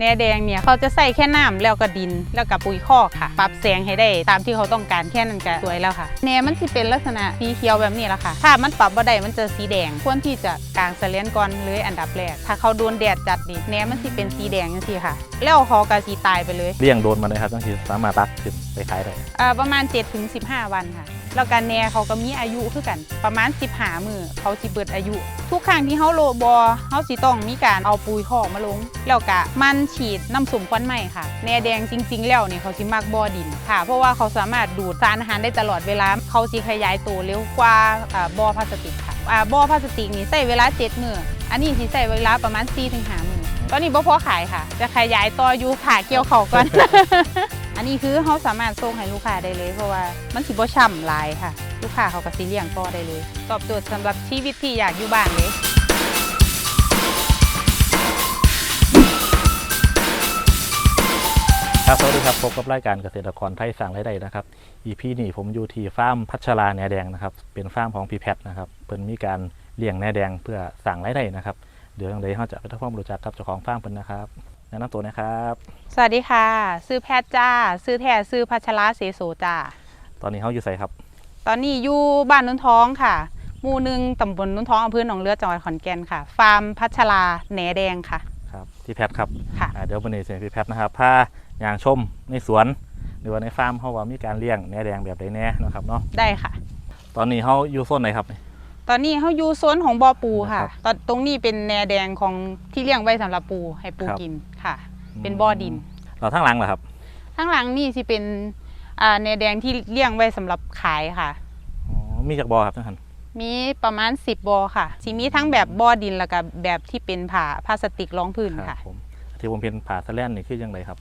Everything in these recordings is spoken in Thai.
แหนแดงเนี่ยเขาจะใส่แค่น้ำแล้วก็ดินแล้วก็ปุ๋ยคอกค่ะ ปรับแสงให้ได้ตามที่เขาต้องการแค่นั้นก็สวยแล้วค่ะแหนมันสิเป็นลักษณะสีเขียวแบบนี้แหละค่ะ ถ้ามันปรับบ่ได้มันจะสีแดง ควรที่จะกางเสลียนก่อนเลยอันดับแรก ถ้าเขาโดนแดดจัดนี่แหนมันสิเป็นสีแดงจังซี่ค่ะ แล้วเขาก็สีตายไปเลยเลี้ยงโดนมาเลยครับตั้งที่สามารถตักขึ้นไปขายได้อ่าประมาณ 7-15 วันค่ะแล้วการแหนเขาก็มีอายุคือกัน ประมาณ 15 มือเขาสิเบิดอายุ ทุกครั้งที่เขาโลบอเขาสิต้องมีการเอาปุ๋ยคอกมาลง แล้วก็มันฉีดน้ำสุ่มควันไหมค่ะแนแดงจริง ๆ แล้วเนี่ยเขาสิมักบ่อดินค่ะ เพราะว่าเขาสามารถดูดสารอาหารได้ตลอดเวลาเขาสิขยายตัวเร็วกว่าบ่อพลาสติกค่ะบ่อพลาสติกนี่ใช้เวลา7มืออันนี้สิใช้เวลาประมาณ4-5มือตอนนี้บ่พอขายค่ะ จะขยายต่ออยู่ถ่าเกี่ยวเขาก่อน อันนี้คือเขาสามารถส่งให้ลูกค้าได้เลย เพราะว่ามันสิบ่ช่ำลายค่ะ ลูกค้าเขาก็สิเลี้ยงต่อได้เลย ตอบโจทย์สำหรับชีวิตที่อยากอยู่บ้านเลย ครับสวัสดีครับพบกับรายการเกษตรกรไทยสั่งรายได้นะครับ EP นี้ผมอยู่ที่ฟาร์มพัชราแหนแดงนะครับ เป็นฟาร์มของพี่แพทย์นะครับเพิ่นมีการเลี้ยงแหนแดงเพื่อสั่งรายได้นะครับ เดี๋ยวทางใดเราจะไปทำความรู้จักกับเจ้าของฟาร์มเพิ่นนะครับแนะนำตัวนะครับ สวัสดีค่ะ ซื้อแพทย์จ้า ซื้อแท้ซื้อพัชระเสโสจ้า ตอนนี้เขาอยู่ใส่ครับ ตอนนี้อยู่บ้านนุ่นท้องค่ะ หมู่หนึ่งตำบลนุ่นท้องอำเภอหนองเลือจังหวัดขอนแก่นค่ะ ฟาร์มพัชราแหนแดงค่ะ ครับพี่แพทย์ครับค่ะ อ่าเดี๋ยววันนี้เสียพี่แพทย์นะครับพา อย่างชมในสวน หรือว่าในฟาร์มเขาว่ามีการเลี้ยงแหนแดงแบบใดแน่นะครับเนาะได้ค่ะ ตอนนี้เขาอยู่โซนไหนครับ ตอนนี้เขาอยู่โซนของบ่อปูค่ะครับตอนตรงนี้เป็นแหนแดงของที่เลี้ยงไว้สำหรับปูให้ปูครับ กินค่ะ เป็นบ่อดิน เราทั้งหลังเหรอครับข้างหลังนี่สิเป็นอ่าแหนแดงที่เลี้ยงไว้สำหรับขายค่ะ อ๋อมีจากบอครับท่านมีประมาณ 10บอค่ะสิมีทั้งแบบบ่อดินแล้วก็แบบที่เป็นผ่าพลาสติกรองพื้นครัค่ะบผมที่ผมเป็นผ่าสะแลนนี่คือยังไงครับ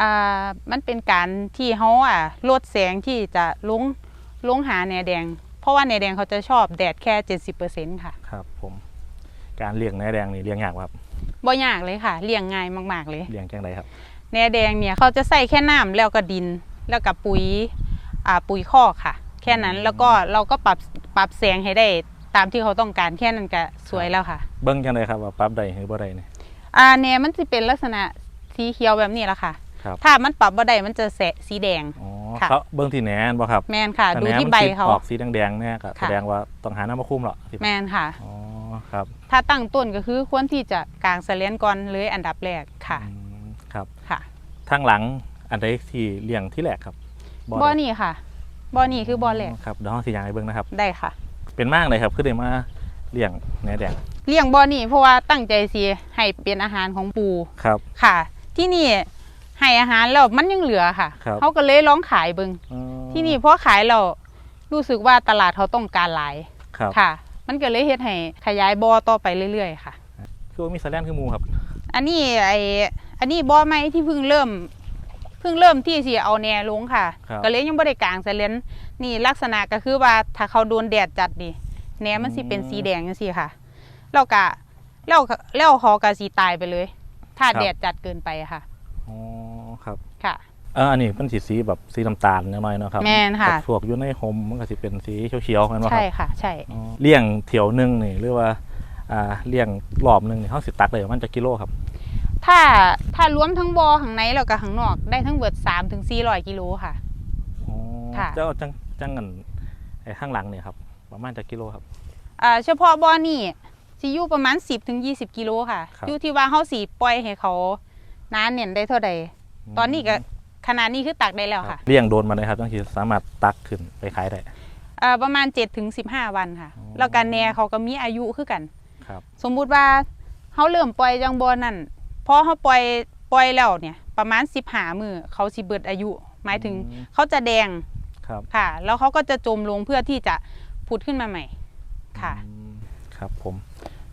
อ่ามันเป็นการที่เขาอะลดแสงที่จะลงลงหาแหนแดง เพราะว่าแหนแดงเขาจะชอบแดดแค่70%ค่ะครับผม การเลี้ยงแหนแดงนี่เลี้ยงยากไหมครับบ่ยากเลยค่ะเลี้ยงง่ายมากๆเลยเลี้ยงจังไรครับแหนแดงเนี่ยเขาจะใส่แค่น้ำแล้วก็ดินแล้วกับปุ๋ยอ่าปุ๋ยคอกค่ะ แค่นั้นแล้วก็เราก็ปรับปรับแสงให้ได้ตามที่เขาต้องการแค่นั้นก็สวยแล้วค่ะ เบิ้งจังไรครับว่าปรั๊บใดหรือบ่ใดเนี่ยอ่าแหนมันจะเป็นลักษณะสีเขียวแบบนี้แหละค่ะ ครับ ถ้ามันปรับบ่ได้มันจะแสะสีแดง อ๋อค่ะ เขาเบิ้งที่แหนนบ่ครับแมนค่ะ ถ้าดูแหนที่มันใบสีเขา ออกสีแดงๆเนี่ยก็ค่ะ แสดงว่าต้องหาน้ำมาคุ้มเหรอที่แมนค่ะ อ๋อครับถ้าตั้งต้นก็คือควรที่จะกางเสลียนก่อนเลยอันดับแรกค่ะอืมครับค่ะทางหลังอันใดที่เลี้ยงที่แรกครับบ่อใดนี่ค่ะบ่อนี่คือบ่อแรกครับเดี๋ยวห้องสียางให้เบิ้งนะครับ ได้ค่ะ เป็นมากเลยครับคือได้มาเลี้ยงแหนแดงเลี้ยงบ่อนี่เพราะว่าตั้งใจสิให้เป็นอาหารของปูครับ ค่ะ ที่นี่ ให้อาหารแล้วมันยังเหลือค่ะครับเขาก็เลยลองขายเบิงอ๋อที่นี่พอขายเรารู้สึกว่าตลาดเขาต้องการหลายครับค่ะ มันก็เลยเฮ็ดให้ขยายบ่อต่อไปเรื่อยๆค่ะ คือว่ามีสะแลนคือหมูครับอันนี้ไออันนี้บ่อไม้ที่เพิ่งเริ่ม เพิ่งเริ่มที่สิเอาแนลงค่ะ ครับ ก็เลยยังบ่ได้กลางใส่เลนนี่ลักษณะก็คือว่าถ้าเขาโดนแดดจัดนี่แหนมันสิเป็นสีแดงจังซี่ค่ะแล้วก็แล้วก็แล้วเขาก็สิตายไปเลย ถ้าแดดจัดเกินไปค่ะอ๋อครับ ค่ะเอออันนี้เป็นสีสีแบบสีน้ำตาลน้อยๆเนาะครับแม่นค่ะกับพวกอยู่ในโฮมมันก็สิเป็นสีเขียวๆแม่นบ่คใช่รับค่ะ ใช่ อ๋อเลี้ยงเถียวหนึงนี่หรือว่าอ่าเลี้ยงรอบหนึงนี่เฮาสิตักได้ประมันจะกิโลครับถ้าถ้ารวมทั้งบ่อข้างในแล้วก็ข้างนอกได้ทั้งเบิด3ถึง400กิโลค่ะ อ๋อค่ะ เจ้าจังจังกันไอ้ข้างหลังเนี่ยครับประมาณจะกิโลครับ อ่าเฉพาะบ่อนี่สิอยู่ประมาณ 10ถึง20กิโลค่ะครับ อยู่ที่ว่าเฮาสิปล่อยให้เขานานเน่นได้เท่าใด ตอนนี้ก็ขนาดนี้คือตักได้แล้วครัค่ะบเลี้ยงโดนมาเลยครับจังสิสามารถตักขึ้นไปขายได้อ่าประมาณ7ถึง15วันค่ะอ๋อแล้วการแหนเขาก็มีอายุคือกันครับ สมมุติว่าเฮาเริ่มปล่อยจังบ่อนั่นพอเฮาปล่อยปล่อยแล้วเนี่ย ประมาณ15มื้อเขาสิเบิดอายุ หมายถึงอืมเขาจะแดงครับค่ะ แล้วเขาก็จะจมลงเพื่อที่จะผุดขึ้นมาใหม่ค่ะอืมครับผม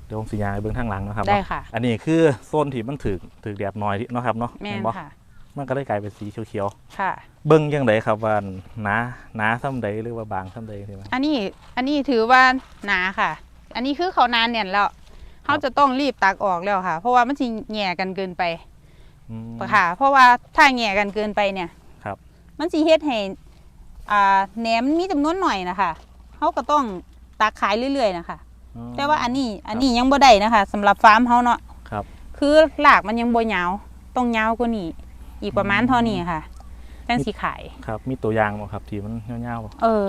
เดี๋ยวผมสิยางให้เบิ่งทางหลังเนาะครับได้เนาะค่ะ อันนี้คือโซนที่มันถึกถึกแดดน้อยเนาะครับเนาะแม่นเห็นบ่ค่ะ มันก็เลยกลายเป็นสีเขียวค่ะ ๆเบิ่งยังไงครับว่าหนาหนาซ้ำใดหรือว่าบางซ้ำใดใช่ไหม อันนี้อันนี้ถือว่าหนาค่ะ อันนี้คือเขานานเนี่ยแล้วเขาจะต้องรีบตักออกแล้วค่ะ เพราะว่ามันสิแหง่กันเกินไปอืมค่ะ เพราะว่าถ้าแหง่กันเกินไปเนี่ยครับ มันสิเฮ็ดให้อ่าแหนมมีจำนวนหน่อยนะคะเขาก็ต้องตักขายเรื่อยๆนะคะอ๋อแต่ว่าอันนี้อันนี้ยังบ่ได้นะคะสำหรับฟาร์มเขาเนาะครับ คือหลากมันยังบ่ยาวต้องยาวกว่านี้ อีกประมาณเท่านี้ค่ะจังสิขายครับ มีตัวอย่างบ่ครับที่มันยาวเออ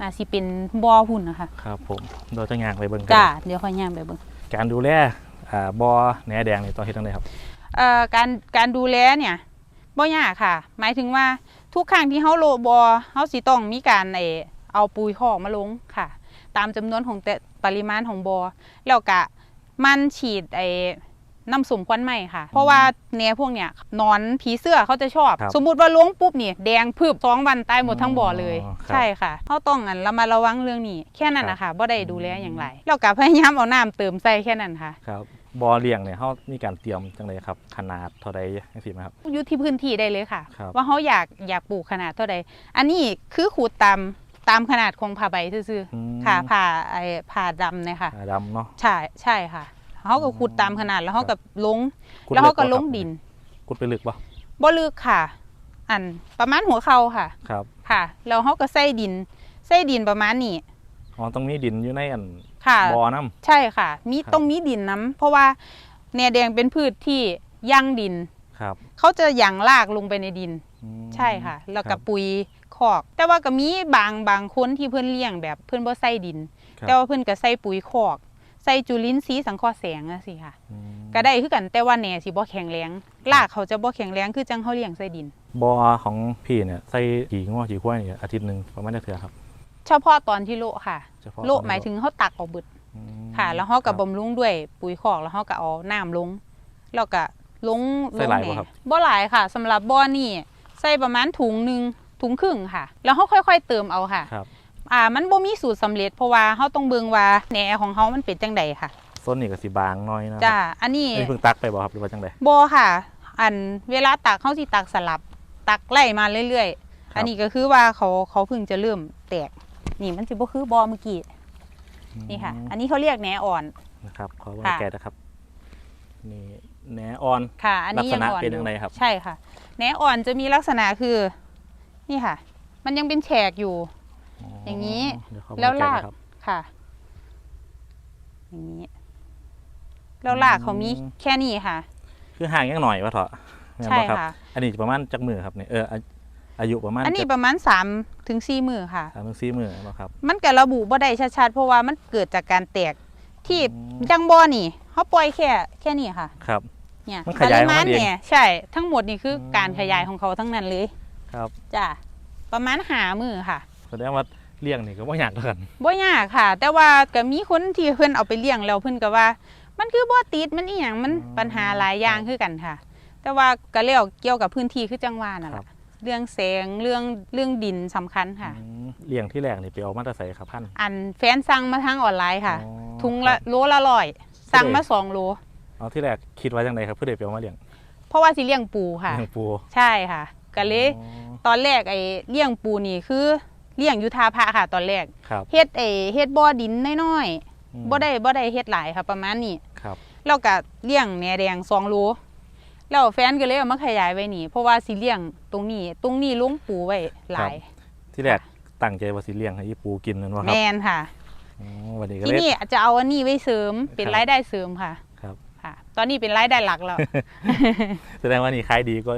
น่าสิเป็นบ่อหุ่นนะคะๆครับ ผมเราจะย่างไปเบิ่งกัจ้าเดี๋ยวค่อยย่างไปเบิ่งการดูแลอ่าบ่อแหนแดงนี่ต้องเฮ็ดจังไดครับเอ่อการการดูแลเนี่ยบ่ยากค่ะ หมายถึงว่าทุกครั้งที่เฮาโลบอเฮาสิต้องมีการไอเอาปุ๋ยคอกมาลงค่ะ ตามจำนวนของแต่ปริมาณของบอแล้วก็มันฉีดไอ้ น้ำสมควันไหมค่ะ เพราะว่าแนวพวกเนี้ยหนอนผีเสื้อเขาจะชอบ ครับสมมุติว่าล้วงปุ๊บนี่แดงพืบสองวันตายหมดทั้งบ่อเลย อ๋อครับใช่ค่ะเขาต้องอันเรามาระวังเรื่องนี้ แค่นั้นนะคะบ่ได้ดูแลอย่างไรแล้วก็พยายามเอาน้ำเติมใส่แค่นั้นค่ะ ครับบ่อเลี้ยงเนี่ยเฮามีการเตรียมจังไดครับ ขนาดเท่าใดจังซี่ไหมครับ อยู่ที่พื้นที่ได้เลยค่ะ ครับ ว่าเขาอยากอยากปลูกขนาดเท่าใด อันนี้คือขูดตามตามขนาดของผ้าใบซื่ออืมๆค่ะผ้าไอ้ผ้าดำเนี่ยค่ะ อ่าดำเนาะ ใช่ใช่ค่ะ เขาก็ขุดตามขนาดแล้วเขาครัก็บลงขุดแล้วเขาก็บ่ลครับงดินขุดไปลึกบ่บ่ลึกค่ะ อันประมาณหัวเข่าค่ะ ครับ ค่ะแล้วเขาก็ใส่ดินใส่ดินประมาณนี้อ๋อต้องมีดินอยู่ในอันค่ะบ่อน้ำใช่ค่ะ มีครับต้องมีดินน้ำเพราะว่าแหนแดงเป็นพืชที่ยั่งดินครับเขาจะหยั่งรากลงไปในดินอืมใช่ค่ะ แล้วคก็รับปุ๋ยคอก แต่ว่าก็มีบางบางคนที่เพื่อนเลี้ยงแบบเพื่อนบ่ใส่ดินครับแต่ว่าเพื่อนก็ใส่ปุ๋ยคอก ใส่จุลินทรีย์สังเคราะห์แสงอะสิค่ะอืมก็ได้คือกันแต่ว่าแหน่สิบ่แข็งแรงรากเขาจะบ่แข็งแรงคือจังเขาเลี้ยงใส่ดินบ่อของพี่เนี่ยใส่กี่ง้อกี่ขั้วนี่อาทิตย์หนึงประมาณจักเทื่อครับ เฉพาะตอนที่โละค่ะเฉพาะโละตอนที่หมายถึงเขาตักออกเบิดอืมค่ะ แล้วเขาก็ครับำรุงด้วยปุ๋ยคอกแล้วเขาก็เอาน้ำลงแล้วก็ลงใส่หลายแหบ่น่ครับบ่หลายค่ะสำหรับบ่อนี่ใส่ประมาณถุงหนึงถุงครึ่งค่ะ แล้วเขาค่อย ๆ เติมเอาค่ะครับ อ่ามันบ่มีสูตรสำเร็จเพราะว่าเขาต้องเบิ่งว่าแหน่ของเขามันเป็นจังใดค่ะส้นนี่ก็สิบางหน้อยนะจ้าอันนี้อันนี้เพิ่งตักไปบ่ครับหรือว่าจังได บ่ค่ะ อันเวลาตักเขาสิตักสลับตักไล่มาเรื่อยครับๆอันนี้ก็คือว่าเขาเขาเพิ่งจะเริ่มแตก นี่มันสิบ่คือบ่อเมื่อกี้นี่ค่ะ อันนี้เขาเรียกแหนอ่อน นะครับขอว่าค่ะ แกนะครับนี่แหนอ่อน ค่ะ อันนี้ลักษยังณะอ่อนเป็นอยัยู่งไงครับ ใช่ค่ะแหนอ่อนจะมีลักษณะคือ นี่ค่ะ มันยังเป็นแฉกอยู่ อย่างนี้ เดี๋ยขอแล้วเบิ่งรากก่นะครับค่ะ อย่างนี้ แล้วรากเขามีแค่นี้ค่ะ คือห่างยังหน่อยวะเถอะแม่นใช่บ่ครับค่ะ อันนี้ประมาณจักมือครับเนี่ยเอออาอายุประมาณ อันนี้ประมาณ3ถึง4มือค่ะสามถึงสี่มือเนาะครับ มันก็ระบุบ่ได้ชัดๆเพราะว่ามันเกิดจากการแตกที่อืมจังบ่อนี่เขาปล่อยแค่แค่นี้ค่ะ ครับ เนี่ยมันขยายของมันเองเนี่ยใช่ทั้งหมดนี่คืออมการขยายของเขาทั้งนั้นเลย ครับจ้ะประมาณหามือค่ะ แสดงว่าเลี้ยงนี่ก็บ่ยากเท่ากันบ่ยากค่ะ แต่ว่าก็มีคนที่เพิ่นเอาไปเลี้ยงแล้วเพิ่นก็ว่า มันคือบ่ติดมันอีหยังมันอ๋อปัญหาหลายอย่างคือกันค่ะ แต่ว่าก็แล้วเกี่ยวกับพื้นที่คือจังหวานั่นแหครัละบเรื่องแสงเรื่องเรื่องดินสำคัญค่ะ อืมเลี้ยงที่แรกนี่ไปเอามาแตะใส่ครับพันธุ์ อันแฟนสั่งมาทางออนไลน์ค่ะ อ๋อทุงละครับโลละร้อยสั่งมาสองโลเอาที่แรกคิดว่าจังไดครับเพื่อได้ไปเอามาเลี้ยงเพราะว่าสิเลี้ยงปูค่ะ เลี้ยงปูใช่ค่ะก็เลย อ๋อตอนแรกไอ้เลี้ยงปูนี่คือ เลี้ยงอยุทาพระค่ะตอนแรกครับเฮ็ดไอ้เฮ็ดบ่อดินน้อยอืมๆบ่ได้บ่ได้เฮ็ดหลายค่ะ ประมาณนี้ครับแล้วก็เลี้ยงแหนแดง2โลแล้วแฟนก็เลยเอามาขยายไว้นี่ เพราะว่าสิเลี้ยงตรงนี้ตรงนี้ลงปูไว้หลาย ที่แรกตั้งใจว่าสิเลี้ยงให้อีปูกินนั่นว่าคแมรับนค่ะอ๋อวันนี้ก็ที่เลยนี่จะเอาอันนี้ไว้เสริมเป็นครับรายได้เสริมค่ะครับค่ะตอนนี้เป็นรายได้หลักแล้วแสดงว่านี่ขายดีก็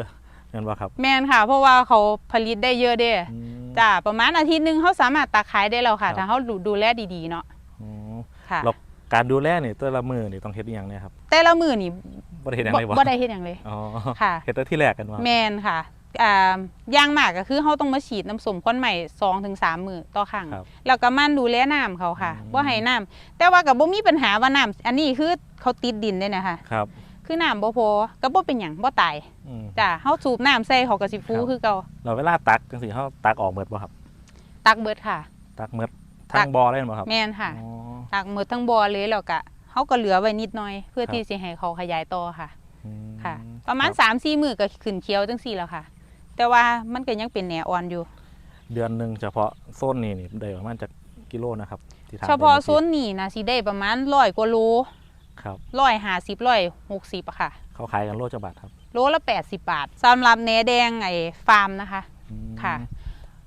นั่นว่าครับ แมนค่ะ เพราะว่าเขาผลิตได้เยอะเด้อืม จ้าประมาณอาทิตย์หนึงเขาสามารถตักขายได้แล้วค่ะ ครับ ถ้าเขาดูดูแลดีๆเนาะอืมค่ะ แล้วการดูแลนี่แต่ละมือนี่ต้องเฮ็ดอหย่างเนี่ยครับแต่ละมือนี่บ่ได้เฮ็ดหยังบ่เลยบ่บ่ได้เฮ็ดอย่างเลย อ๋อค่ะ เฮ็ดแต่ที่แรกกันว่าแมนค่ะอ่าอย่างมากก็คือเขาต้องมาฉีดน้ำสมควันใหม่สองถึงสามมือต่อครั้ง ครับ แล้วก็มันดูแลน้ำเขาค่ะอืม ว่าให้น้ำแต่ว่ากับบ่มีปัญหาว่าน้ำอันนี้คือเขาติดดินด้วยนะคะ ครับ คือน้ำบ่พอก็บ่เป็นหยังบ่ตายอืมจ้ะเฮาสูบน้ำใส่เขาก็สิฟูครับคือเก่าเราเวลาตักจังซี่เฮาตักออกหมดบ่ครับ ตักเบิดค่ะ ตักหมดตัทั้ก งบ่อเลยบ่ครับแม่นค่ะ อ๋อตักหมดทั้งบ่อเลยแล้วก็เฮาก็เหลือไว้นิดหน่อย เพื่อครับที่สิให้เขาขยายต่อค่ะ อืมค่ะ ประมาณ คบ3-4มื้อก็ขึ้นเขียวจังซี่แล้วค่ะ แต่ว่ามันก็ยังเป็นแหนอ่อนอยู่ เดือนหนึงเฉพาะโซนนี้นี่ได้ประมาณจักกิโลนะครับที่ถมเฉพาะไปโซนนี้นะสิได้ประมาณ100กว่าโล ครับ150 160อะค่ะ เขาขายกันโลจักบาทครับ โลละ80บาทสำหรับแหนแดงไอ้ฟาร์มนะคะ อืมค่ะ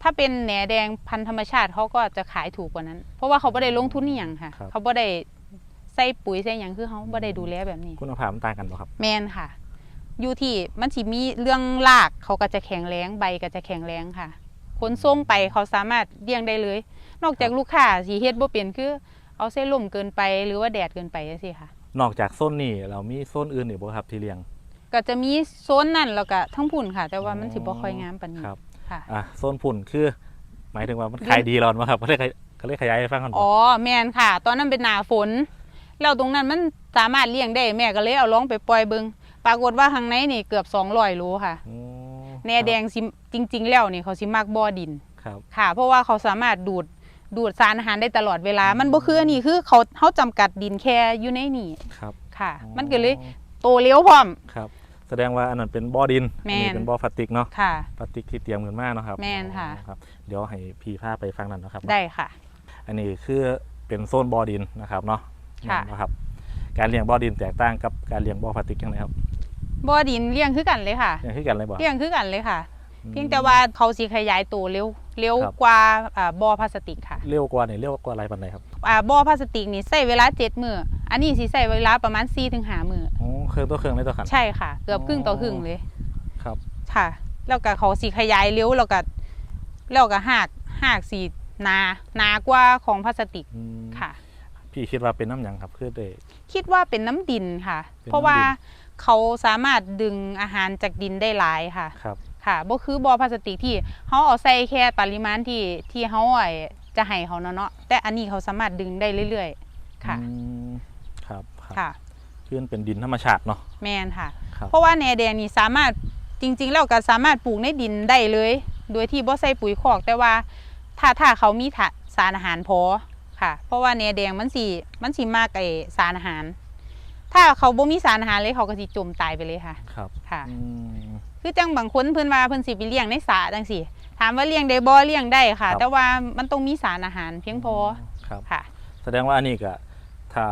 ถ้าเป็นแหนแดงพันธุ์ธรรมชาติเขาก็จะขายถูกกว่านั้น เพราะว่าเขาไม่ได้ลงทุนอหย่างค่ะเขาไม่ได้ใส่ปุ๋ยใส่หยังคือเขาไม่ได้ดูแลแบบนี้ คุณภาพมันต่างกันบ่ครับ แมนค่ะ อยู่ที่มันสิมีเรื่องรากเขาก็จะแข็งแรงใบก็จะแข็งแรงค่ะขนส่งไปเขาสามารถเลี้ยงได้เลย นอกจากลูกค้าสิเฮ็ดบ่เป็นคือ เอาเส้นลมเกินไปหรือว่าแดดเกินไปจังซี่ค่ะ นอกจากโซนนี้เรามีโซนอื่นอีกบ่ครับที่เลี้ยง ก็จะมีโซนนั่นแล้วก็ทั้งพุ่นค่ะ แต่ว่ามันสิบ่ค่อยงามปานนี้ครับ ค่ะ อะโซนพุ่นคือ หมายถึงว่ามันขายดีแล้วมั้งครับก็เลยขยก็เลยขยายให้ฟังกันบ่อ๋อแม่นค่ะ ตอนนั้นเป็นหน้าฝน แล้วตรงนั้นมันสามารถเลี้ยงได้แม่ก็เลยเอาลองไปปล่อยเบิงปรากฏว่าข้างในนี่เกือบ200โลค่ะอืมแหนแดงสิจริง ๆ แล้วนี่เขาสิมักบ่อดิน ครับ ค่ะ เพราะว่าเขาสามารถดูด ดูดสารอาหารได้ตลอดเวลา มันบ่คืออันนี่คือเขาเขาจำกัดดินแค่อยู่ในนี่ครับ ค่ะ อ๋อ มันก็เลยโตเร็วพร้อม ครับ แสดงว่าอันนั้นเป็นบ่อดินแม่อันเป็นบ่อพลาสติกเนาะค่ะ พลาสติกที่เตรียมกันมาเนาะครับแม่นค่ะ อ๋อครับเดี๋ยวให้พี่พาไปฟังนั่นเนาะครับ ได้ค่ะ อันนี้คือเป็นโซนบ่อดินนะครับเนาะค่ะ นะครับ การเลี้ยงบ่อดินแตกต่างกับการเลี้ยงบ่อพลาสติกยังไงครับบ่อดินเลี้ยงคือกันเลยค่ะเลี้ยงคือกันเลยบ่เลี้ยงคือกันเลยค่ะอืมเพียงแต่ว่าเขาสิขยายตัวเร็ว เร็วครับกว่าอ่าบ่อพลาสติกค่ะเร็วกว่านี่เร็วกว่าอะไรปานใดครับอ่าบ่อพลาสติกนี่ใช้เวลา7มื้ออันนี้สิใช้เวลาประมาณ4ถึง5มื้ออ๋อเครื่องตัวเครื่องเลยตัวขัน ใช่ค่ะ เกือบครึ่งต่อครึ่งเลยครับ ค่ะ แล้วก็เขาสิขยายเร็วแล้วก็แล้วก็หากหากสีหนาหนากว่าของพลาสติกอืมค่ะ พี่คิดว่าเป็นน้ำหยังครับคือได้ คิดว่าเป็นน้ำดินค่ะ เป็นน้ำดินเพราะว่าเขาสามารถดึงอาหารจากดินได้หลายค่ะ ครับ ค่ะบ่คือบ่อพลาสติกที่เขาเอาใส่แค่ปริมาณที่ที่เขาไอ้จะให้เขาเนาะเนาะแต่อันนี้เขาสามารถดึงได้เรื่อยๆ ค่ะอืมครับครับค่ะคือมันเป็นดินธรรมชาติเนาะ แมนค่ะ ครับ เพราะว่าแหนแดงนี่สามารถจริงๆแล้วก็สามารถปลูกในดินได้เลย โดยที่บ่ใส่ปุ๋ยคอกแต่ว่าถ้าถ้าเขามีถาสารอาหารพอค่ะ เพราะว่าแหนแดงมันสิมันสิมากไอสารอาหาร ถ้าเขาบ่มีสารอาหารเลยเขาก็สิจมตายไปเลยค่ะครับค่ะ อืม คือจังบางคนเพิ่นว่าเพิ่นสิไปเลี้ยงในสระจังซี่ ถามว่าเลี้ยงได้บ่เลี้ยงได้ค่ะแต่ว่ามันต้องมีสารอาหารเพียงพอครับ ค่ะ แสดงว่าอันนี้ก็ถ้า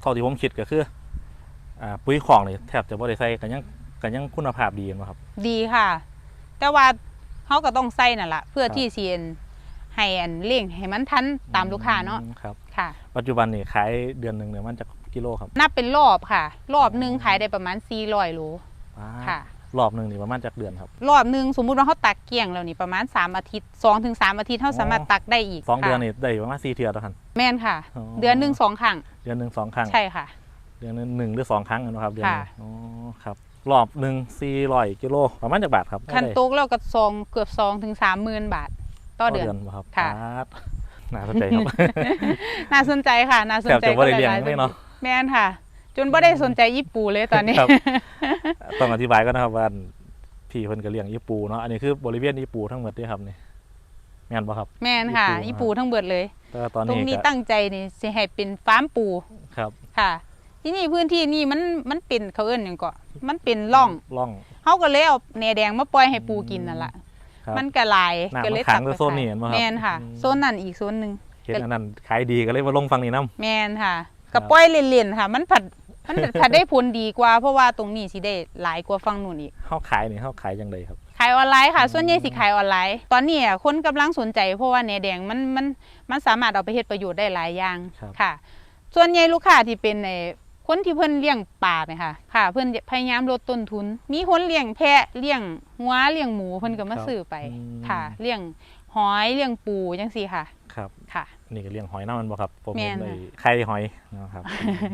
เท่าที่ผมคิดก็คืออ่าปุ๋ยของนี่แทบจะบ่ได้ใส่กันยังกันยังคุณภาพดีนะครับ ดีค่ะ แต่ว่าเขาก็ต้องใส่นั่นละเพื่อครับ ที่สิเอ็นให้อันเลี้ยงให้มันทันตามลูกค้าเนาะอืมครับ ค่ะ ปัจจุบันนี่ขายเดือนหนึ่งเนี่ยมันจะกิโลครับนับเป็นรอบค่ะ รอบหนึ่งขายได้ประมาณ400โล ว้าค่ะ รอบหนึ่งนี่ประมาณจากเดือนครับรอบหนึ่งสมมุติว่าเขาตักเกลี่ยงแล้วนี่ประมาณ 3 อาทิตย์2ถึง3อาทิตย์เขาสามารถตักได้อีกสองค่ะเดือนนี่ได้ประมาณสี่เทือแล้วครับแม่นค่ะอ๋อเดือนหนึ่งสองครั้งเดือนหนึ่งสองครั้งใช่ค่ะ เดือนหนึ่งหนึ่งหรือสองครั้งนะครับเดือนหนึงค่ะอ๋อครับรอบหนึ่งสี่ร้อยกิโลประมาณจากบาทครับคันได้โต๊กแล้วก็ซองเกือบ2ถึง3หมื่นบาท ต่อเดือนบ่ครับค่ะบาทน่าสนใจครับน่าสนใจค่ะน่าสนแทบใจจะบ่ได้เลี้ยงหาๆเลยเนาะแม่นค่ะ จนบ่ได้สนใจญี่ปุ่นเลยตอนนี้ ครับต้องอธิบายก็นะครับว่าพี่เพิ่นก็เลี้ยงญี่ปูเนาะอันนี้คือบริเวณญี่ปูทั้งหมดเด้ครับนี่แม่นบ่ครับ แม่นค่ะญี่ญี่ปุ่ปูนทั้งเบิดเลย แต่ว่าตอนตรงนี้นี้ก็ตั้งใจนี่สิให้เป็นฟาร์มปูครับค่ะ ที่นี่พื้นที่นี่มันมันเป็นเขาเอิ้นหยังก็มันเป็นร่องล่อง เฮาก็เลยเอาแหนแดงมาปล่อยให้ปูกินนั่นล่ะครับมันก็หลายน้ำก็เลยมันขังตักอยู่ไปโซนนี้ขายเห็นบ่ครับแม่นค่ะอืม โซนนั้นอีกโซนหนึง เห็นอันนั้นขายดีก็เลยมาลงฝั่งนี้นํแม่นค่ะครัก็บปล่อยเล่นๆค่ะ มันผัด มันผัดได้ผลดีกว่า เพราะว่าตรงนี้สิได้หลายกว่าฝั่งนู้นอีกเฮาขายนี่เฮาขายจังไดครับ ขายออนไลน์ค่ะ ส่วนใหญ่สิขายออนไลน์ ตอนนี้อะคนกำลังสนใจเพราะว่าแหนแดงมันมันมันสามารถเอาไปเฮ็ดประโยชน์ได้หลายอย่างครับค่ะ ส่วนใหญ่ลูกค้าที่เป็นในคนที่เพิ่นเลี้ยงปลาไหมคะค่ะ เพิ่นพยายามลดต้นทุน มีคนเลี้ยงแพะเลี้ยงหัวเลี้ยงหมูเพิ่นก็มาซื้อไปอืมค่ะเลี้ยงหอยเลี้ยงปูจังซี่ค่ะ ครับค่ะ นี่ก็เลี้ยงหอยน้ำมันบ่ครับผมแม่เห็นนในค่ะไข่หอยนะครับ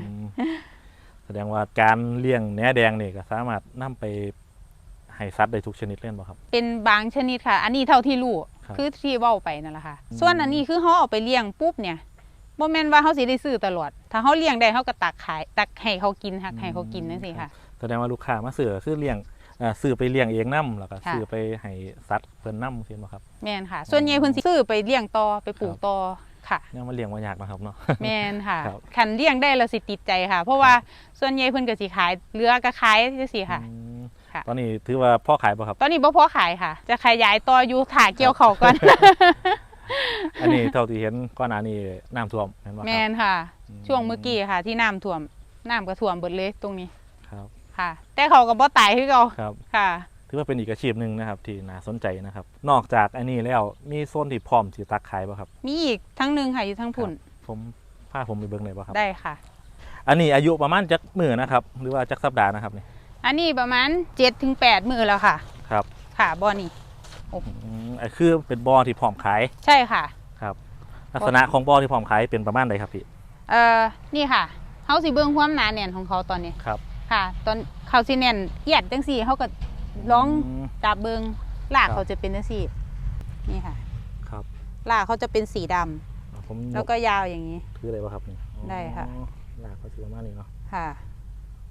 อืม แสดงว่าการเลี้ยงแหนแดงนี่ก็สามารถนํไปให้สัตว์ได้ทุกชนิดเล่นบ่ครับ เป็นบางชนิดค่ะ อันนี้เท่าที่รู้ครับคือที่เว้าไปนั่นแหละค่ะ อืม ส่วนอันนี้คือเขาเอาไปเลี้ยงปุ๊บเนี่ยบ่แม่นว่าเขาสิได้ซื้อตลอด ถ้าเขาเลี้ยงได้เขาก็ตักขาย ตักให้เขากินหักให้เขากินจังซี่ค่ะ แสดงว่าลูกค้ามาซื้อคือเลี้ยงเอ่อซื้อไปเลี้ยงเองนํแล้วก็ค่ะ ซื้อไปให้สัตว์เพิ่นนํเห็นบ่ครับ แม่นค่ะ ส่วนใหญ่เพิ่นสิซื้อไปเลี้ยงต่อไปปลูกครับต่อ ค่ะเนี่ยมันเลี้ยงบ่ยากนะครับเนาะแม่นค่ะครับคันเลี้ยงได้แล้วสิติดใจค่ะ เพราะว่าส่วนใหญ่เพิ่นก็สิขายเรือก็ขายจังซี่ค่ะอืมค่ะตอนนี้ถือว่าพ่อขายป่ะครับ ตอนนี้บ่พอขายค่ะ จะขยายต่ออยู่ถ่าเกี่ยวเขาวก่อนอันนี้เท่าที่เห็นก่อนหน้านี้น้ำท่วมเห็นป่ะแม่นค่ะ ช่วงเมื่อกี้ค่ะ ที่น้ำท่วมน้ำก็ท่วมเบิดเลยตรงนี้ครับค่ะ แต่เขาก็บ่ตายคือเก่าครับค่ะ ถือว่าเป็นอีกอาชีพหนึ่งนะครับที่น่าสนใจนะครับ นอกจากอันนี้แล้วมีโซนที่พร้อมที่ตักขายป่ะครับ มีอีกทั้งหนึงค่ะอยู่ทั้งพุ่นผมพาผมไปเบิ่งเลยป่ะครับได้ค่ะ อันนี้อายุประมาณจักมือนะครับ หรือว่าจักสัปดาห์นะครับนี่อันนี้ประมาณ7ถึง8มือแล้วค่ะ ครับ ค่ะบ่อนี่อืมไอ้คือเป็นบ่อที่พร้อมขายใช่ค่ะ ครับ ลักษณะของบ่อที่พร้อมขายเป็นประมาณใดครับพี่เอ่อนี่ค่ะเฮาสิเบิ่งความหนาแน่นของเขาตอนนี้ครับ ค่ะ ตอนเขาสิแน่นเอียดจังซี่เขาก็ ร้องมจับเบิงลากครับเขาจะเป็นจังซี่นี่ค่ะ ครับลากเขาจะเป็นสีดำผมแล้วก็ยาวอย่างนี้ คืออะไรวะครับนี่อ๋อได้ค่ะลากเขาถือประมาณนี้เนาะค่ะ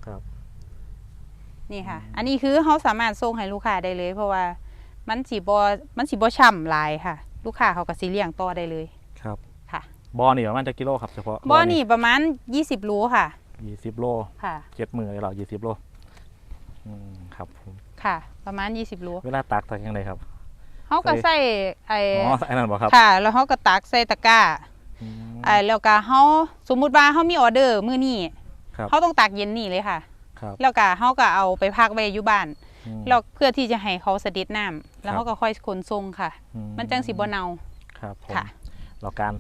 ครับ นี่ค่ะอืมอันนี้คือเขาสามารถส่งให้ลูกค้าได้เลย เพราะว่ามันสีบอมันสีบอช่ำหลายค่ะ ลูกค้าเขาก็สีเลี้ยงต่อได้เลย ครับค่ะบ่อนี่ประมาณจะกิโลครับเฉพาะบอนี่ประมาณ20รูค่ะยี่สิบโลค่ะเจ็ดมือเลยเหรอยี่สิบโลอืมครับผม ค่ะ ประมาณ 20รูเวลาตักตักยังไงครับเขาก็ใส่ไอ้อ๋อไอ้นั่นบอกครับค่ะ แล้วเขาก็ตักใส่ตะกร้าอืมไอ้แล้วก็เขาสมมุติว่าเขามีออเดอร์มื้อนี้ครับเขาต้องตักเย็นนี่เลยค่ะครับแล้วก็เขาก็เอาไปพักไว้อยู่บ้านอืมแล้วเพื่อที่จะให้เขาสดิดน้ำแล้ครับวเขาก็ค่อยขนส่งค่ะอืมันจังสิบ่เนาครับผมค่ะเราการ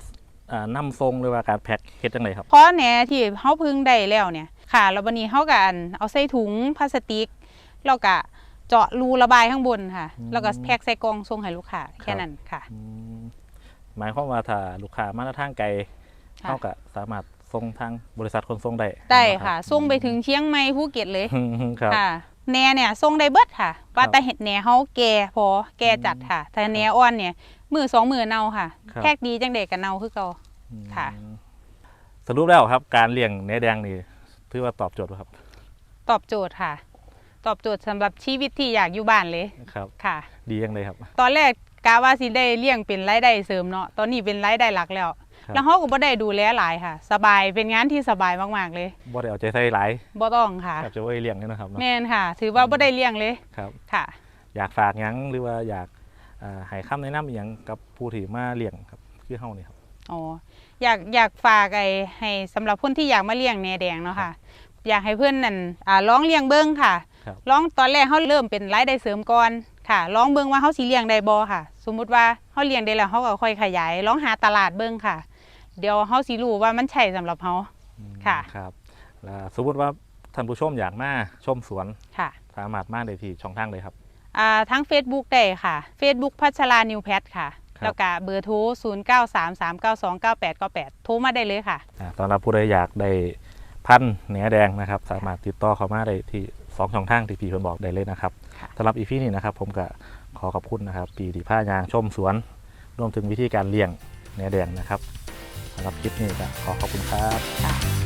อ่านำทรงหรือว่าการแพ็คเฮ็ดจังไงครับเพราะแหนที่เขาพึ่งได้แล้วเนี่ยค่ะแล้ววันนี้เขาก็อันเอาใส่ถุงพลาสติกแล้วก็ เจาะรูระบายข้างบนค่ะ อืม แล้วก็แพ็คใส่กล่องส่งให้ลูกค้าแค่นั้นค่ะอืมหมายความว่าถ้าลูกค้ามาทางไกลค่ะเขาก็สามารถส่งทางบริษัทขนส่งได้ได้นรับค่ะ ส่งไปถึงเชียงใหม่ภูเก็ตเลยอืมครับ ค่ะแหนเนี่ยส่งได้เบิดค่ะ ว่าครับแต่เห็ดแหนเขาแก่พอแก่จัดค่ะ แต่แหนอ่อนเนี่ยมือสองมือเน่าค่ะ ครับ แพ็กดีจังเด็กกับเน่าคือเก่าอืมค่ะสรุปแล้วครับ การเลี้ยงเนื้อแดงนี่ถือว่าตอบโจทย์บ่ครับ ตอบโจทย์ค่ะ ตอบโจทย์สำหรับชีวิตที่อยากอยู่บ้านเลยครับ ค่ะ ดียังเลยครับ ตอนแรกกาว่าสิได้เลี้ยงเป็นรายได้เสริมเนาะตอนนี้เป็นรายได้หลักแล้ว ครับแล้วเขาก็บ่ได้ดูแลหลายค่ะ สบายเป็นงานที่สบายมากๆเลยบ่ได้เอาใจใส่หลายบ่ต้องค่ะ ครับจะไว้เลี้ยงนี่นะครับเนาะแม่นค่ะ ถือว่าบ่ได้เลี้ยงเลยครับ ค่ะ อยากฝากหยังหรือว่าอยากอ่าให้คำแนะนำอหยังกับผู้ที่มาเลี้ยงครับคือเฮานี่ครับ อ๋ออยากอยากฝากไอ้ให้สำหรับคนที่อยากมาเลี้ยงแหนแดงเนาะค่ะ อยากให้เพื่อนนั่นอ่าลองเลี้ยงเบิ้งค่ะครับ ลองตอนแรกเขาเริ่มเป็นรายได้เสริมก่อนค่ะลองเบิ้งว่าเขาสิเลี้ยงได้บ่ค่ะ สมมุติว่าเขาเลี้ยงได้แล้วเขาก็ค่อยขยายลองหาตลาดเบิ้งค่ะ เดี๋ยวเขาสิรู้ว่ามันใช่สำหรับเขาอืมค่ะครับแล้วสมมติว่าท่านผู้ชมอยากมาชมสวนค่ะ สามารถมาได้ที่ช่องทางเลยครับอ่าทั้ง Facebook ได้ค่ะ Facebook พัชรานิวแพทค่ะครับแล้วก็เบอร์โทร 0 9 3 3 9 2 9 8 9 8 โทรมาได้เลยค่ะอ่าสำหรับผู้ใดอยากได้ พันธุ์เนื้อแดงนะครับ สามารถติดต่อเข้ามาได้ที่สองช่องทางที่พี่เพิ่นบอกได้เลยนะครับค่ะสำหรับอีพีนี้นะครับ ผมก็ขอขอบคุณนะครับ ปีที่ผ้ายางชมสวนรวมถึงวิธีการเลี้ยงเนื้อแดงนะครับสำหรับคลิปนี้ก็ขอขอบคุณครับค่ะ